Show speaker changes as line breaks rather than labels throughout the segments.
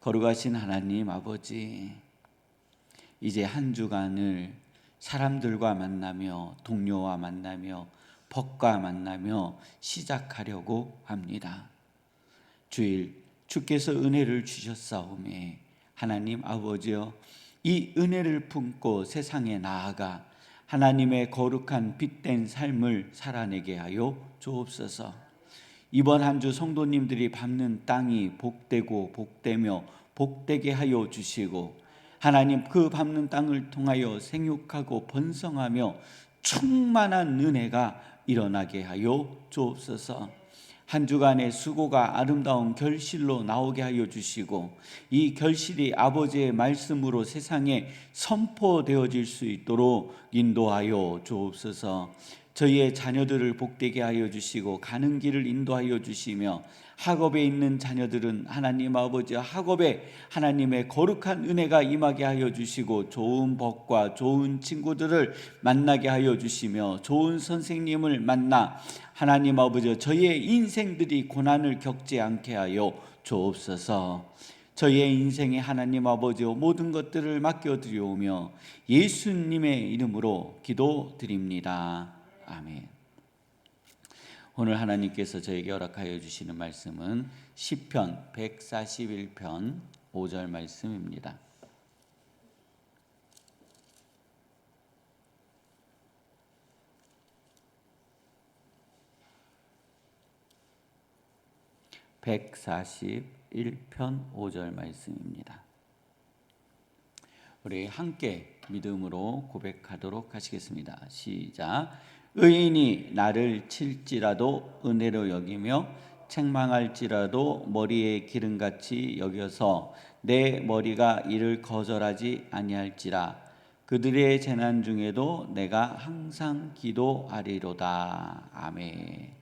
거룩하신 하나님 아버지, 이제 한 주간을 사람들과 만나며 동료와 만나며 법과 만나며 시작하려고 합니다. 주일 주께서 은혜를 주셨사오매 하나님 아버지여 이 은혜를 품고 세상에 나아가 하나님의 거룩한 빛된 삶을 살아내게 하여 주옵소서. 이번 한 주 성도님들이 밟는 땅이 복되고 복되며 복되게 하여 주시고 하나님 그 밟는 땅을 통하여 생육하고 번성하며 충만한 은혜가 일어나게 하여 주옵소서. 한 주간의 수고가 아름다운 결실로 나오게 하여 주시고 이 결실이 아버지의 말씀으로 세상에 선포되어질 수 있도록 인도하여 주옵소서. 저희의 자녀들을 복되게 하여 주시고 가는 길을 인도하여 주시며 학업에 있는 자녀들은 하나님 아버지 학업에 하나님의 거룩한 은혜가 임하게 하여 주시고 좋은 법과 좋은 친구들을 만나게 하여 주시며 좋은 선생님을 만나 하나님 아버지 저희의 인생들이 고난을 겪지 않게 하여 주옵소서. 저희의 인생에 하나님 아버지 모든 것들을 맡겨 드리오며 예수님의 이름으로 기도드립니다. 아멘. 오늘 하나님께서 저에게 허락하여 주시는 말씀은 시편 141편 5절 말씀입니다. (141편) 5절 말씀입니다. 우리 함께 믿음으로 고백하도록 하시겠습니다. 시작. 의인이 나를 칠지라도 은혜로 여기며 책망할지라도 머리에 기름같이 여겨서 내 머리가 이를 거절하지 아니할지라 그들의 재난 중에도 내가 항상 기도하리로다 아멘.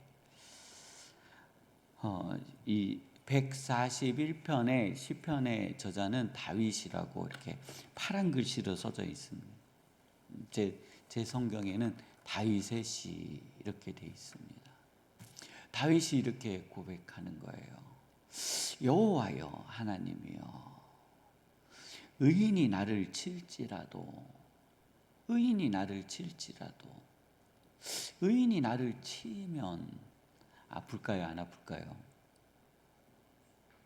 어, 이 141편의 시편의 저자는 다윗이라고 이렇게 파란 글씨로 써져 있습니다. 제, 제 성경에는 다윗의 시 이렇게 돼 있습니다. 다윗이 이렇게 고백하는 거예요. 여호와여 하나님이여 의인이 나를 칠지라도 의인이 나를 칠지라도 의인이 나를 치면 아플까요 안 아플까요?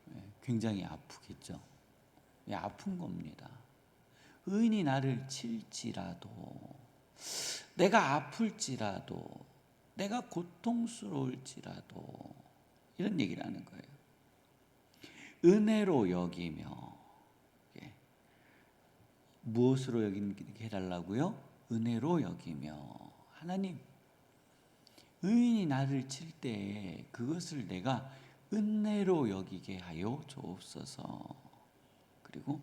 네, 굉장히 아프겠죠. 예, 아픈 겁니다. 의인이 나를 칠지라도 내가 아플지라도 내가 고통스러울지라도 이런 얘기를 하는 거예요. 은혜로 여기며 예. 무엇으로 여기게 해달라고요? 은혜로 여기며 하나님 의인이 나를 칠때 그것을 내가 은혜로 여기게 하여 주옵소서. 그리고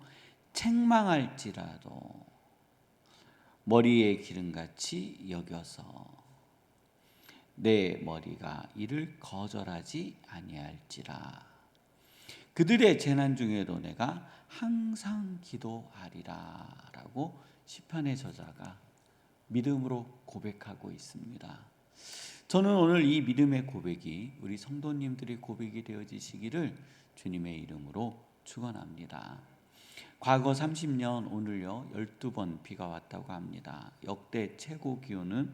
책망할지라도 머리에 기름같이 여겨서 내 머리가 이를 거절하지 아니할지라 그들의 재난 중에도 내가 항상 기도하리라라고 시편의 저자가 믿음으로 고백하고 있습니다. 저는 오늘 이 믿음의 고백이 우리 성도님들의 고백이 되어지시기를 주님의 이름으로 축원합니다. 과거 30년 오늘요 12번 비가 왔다고 합니다. 역대 최고 기온은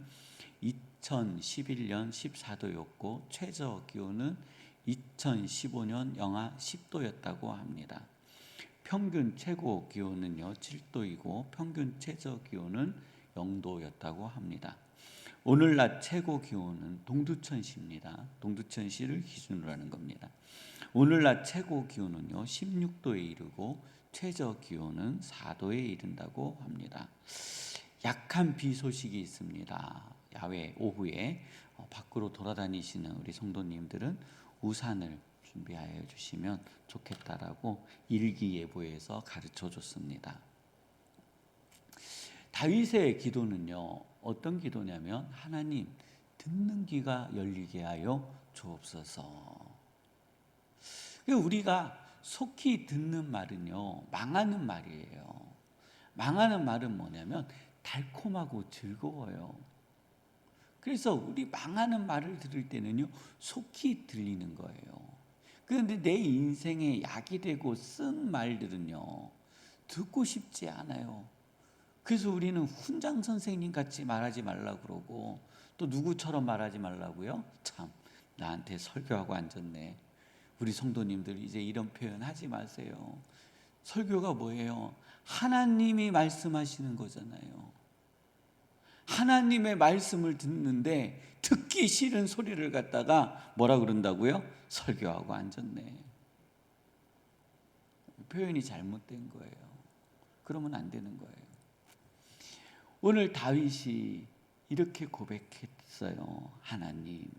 2011년 14도였고 최저 기온은 2015년 영하 10도였다고 합니다. 평균 최고 기온은요 7도이고 평균 최저 기온은 0도였다고 합니다. 오늘 낮 최고 기온은 동두천시입니다. 동두천시를 기준으로 하는 겁니다. 오늘 낮 최고 기온은요 16도에 이르고 최저 기온은 4도에 이른다고 합니다. 약한 비 소식이 있습니다. 야외 오후에 어, 밖으로 돌아다니시는 우리 성도님들은 우산을 준비하여 주시면 좋겠다라고 일기예보에서 가르쳐 줬습니다. 다윗의 기도는요 어떤 기도냐면 하나님 듣는 귀가 열리게 하여 주옵소서. 우리가 속히 듣는 말은요, 망하는 말이에요. 망하는 말은 뭐냐면 달콤하고 즐거워요. 그래서 우리 망하는 말을 들을 때는요, 속히 들리는 거예요. 그런데 내 인생에 약이 되고 쓴 말들은요 듣고 싶지 않아요. 그래서 우리는 훈장 선생님 같이 말하지 말라 그러고 또 누구처럼 말하지 말라고요? 참 나한테 설교하고 앉았네. 우리 성도님들 이제 이런 표현 하지 마세요. 설교가 뭐예요? 하나님이 말씀하시는 거잖아요. 하나님의 말씀을 듣는데 듣기 싫은 소리를 갖다가 뭐라 그런다고요? 설교하고 앉았네. 표현이 잘못된 거예요. 그러면 안 되는 거예요. 오늘 다윗이 이렇게 고백했어요. 하나님,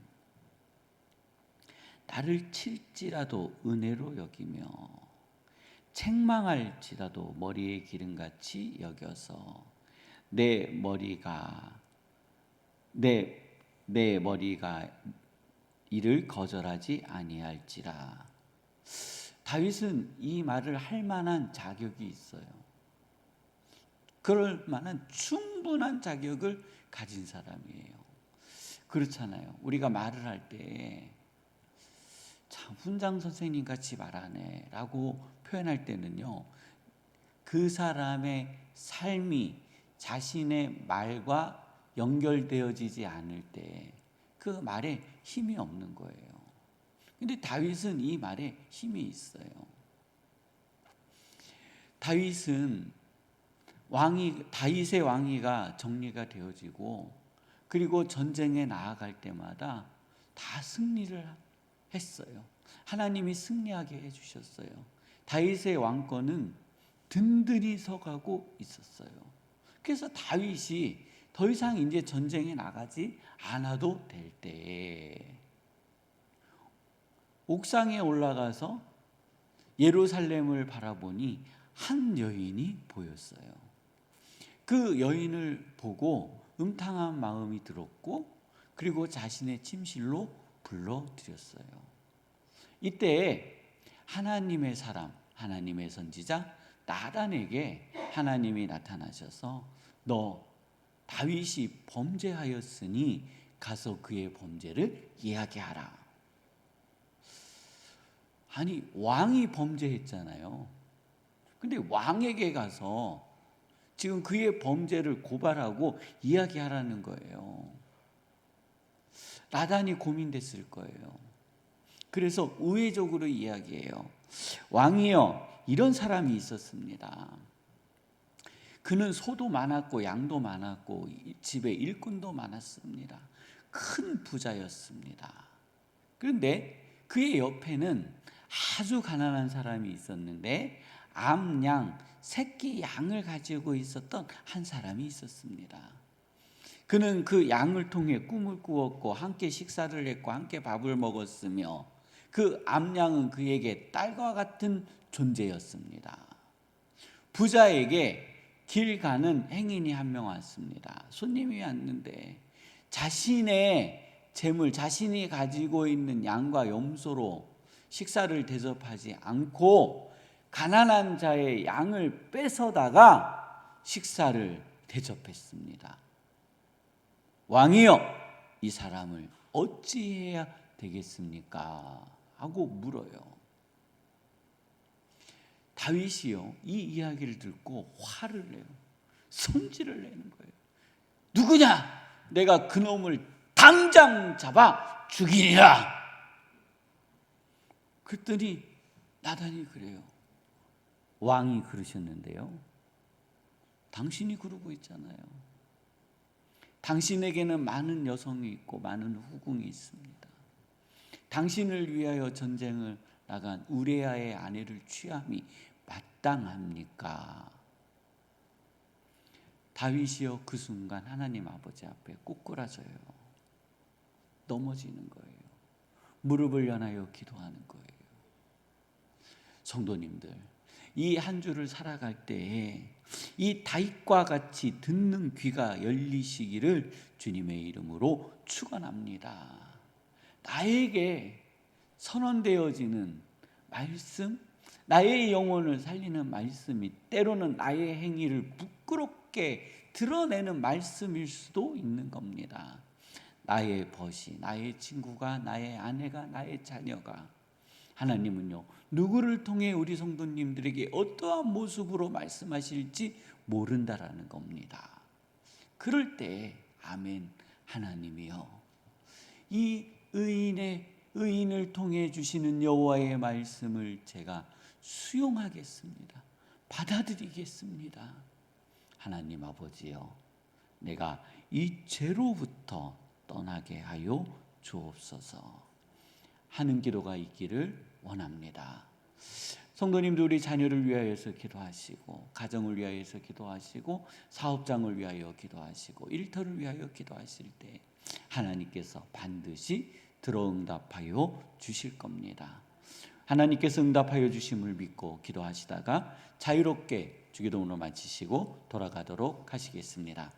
나를 칠지라도 은혜로 여기며 책망할지라도 머리에 기름같이 여겨서 내 머리가 내 내 머리가 이를 거절하지 아니할지라. 다윗은 이 말을 할 만한 자격이 있어요. 그럴 만한 충분한 자격을 가진 사람이에요. 그렇잖아요. 우리가 말을 할때 참 훈장 선생님 같이 말하네 라고 표현할 때는요. 그 사람의 삶이 자신의 말과 연결되어지지 않을 때 그 말에 힘이 없는 거예요. 근데 다윗은 이 말에 힘이 있어요. 다윗은 왕이 다윗의 왕위가 정리가 되어지고 그리고 전쟁에 나아갈 때마다 다 승리를 했어요. 하나님이 승리하게 해 주셨어요. 다윗의 왕권은 든든히 서가고 있었어요. 그래서 다윗이 더 이상 이제 전쟁에 나가지 않아도 될 때, 옥상에 올라가서 예루살렘을 바라보니 한 여인이 보였어요. 그 여인을 보고 음탕한 마음이 들었고, 그리고 자신의 침실로 불러들였어요. 이때 하나님의 사람, 하나님의 선지자 나단에게 하나님이 나타나셔서 너 다윗이 범죄하였으니 가서 그의 범죄를 이야기하라. 아니 왕이 범죄했잖아요. 근데 왕에게 가서 지금 그의 범죄를 고발하고 이야기하라는 거예요. 나단이 고민됐을 거예요. 그래서 우회적으로 이야기해요. 왕이여, 이런 사람이 있었습니다. 그는 소도 많았고 양도 많았고 집에 일꾼도 많았습니다. 큰 부자였습니다. 그런데 그의 옆에는 아주 가난한 사람이 있었는데 암양 새끼 양을 가지고 있었던 한 사람이 있었습니다. 그는 그 양을 통해 꿈을 꾸었고 함께 식사를 했고 함께 밥을 먹었으며 그 암양은 그에게 딸과 같은 존재였습니다. 부자에게 길 가는 행인이 한 명 왔습니다. 손님이 왔는데 자신의 재물, 자신이 가지고 있는 양과 염소로 식사를 대접하지 않고 가난한 자의 양을 뺏어다가 식사를 대접했습니다. 왕이여, 이 사람을 어찌해야 되겠습니까? 하고 물어요. 다윗이요 이 이야기를 듣고 화를 내요. 성질을 내는 거예요. 누구냐? 내가 그 놈을 당장 잡아 죽이리라. 그랬더니 나단이 그래요. 왕이 그러셨는데요. 당신이 그러고 있잖아요. 당신에게는 많은 여성이 있고 많은 후궁이 있습니다. 당신을 위하여 전쟁을 나간 우레아의 아내를 취함이 마땅합니까? 다윗이요 그 순간 하나님 아버지 앞에 꼬꾸라져요. 넘어지는 거예요. 무릎을 연하여 기도하는 거예요. 성도님들, 이 한 주를 살아갈 때에 이 다윗과 같이 듣는 귀가 열리시기를 주님의 이름으로 축원합니다. 나에게 선언되어지는 말씀, 나의 영혼을 살리는 말씀이 때로는 나의 행위를 부끄럽게 드러내는 말씀일 수도 있는 겁니다. 나의 벗이, 나의 친구가, 나의 아내가, 나의 자녀가 하나님은요 누구를 통해 우리 성도님들에게 어떠한 모습으로 말씀하실지 모른다라는 겁니다. 그럴 때 아멘 하나님이요 이 의인의 의인을 통해 주시는 여호와의 말씀을 제가 수용하겠습니다. 받아들이겠습니다. 하나님 아버지요 내가 이 죄로부터 떠나게 하여 주옵소서 하는 기도가 있기를 원합니다. 성도님도 우리 자녀를 위하여서 기도하시고 가정을 위하여서 기도하시고 사업장을 위하여 기도하시고 일터를 위하여 기도하실 때 하나님께서 반드시 들어응답하여 주실 겁니다. 하나님께서 응답하여 주심을 믿고 기도하시다가 자유롭게 주기도문을 마치시고 돌아가도록 하시겠습니다.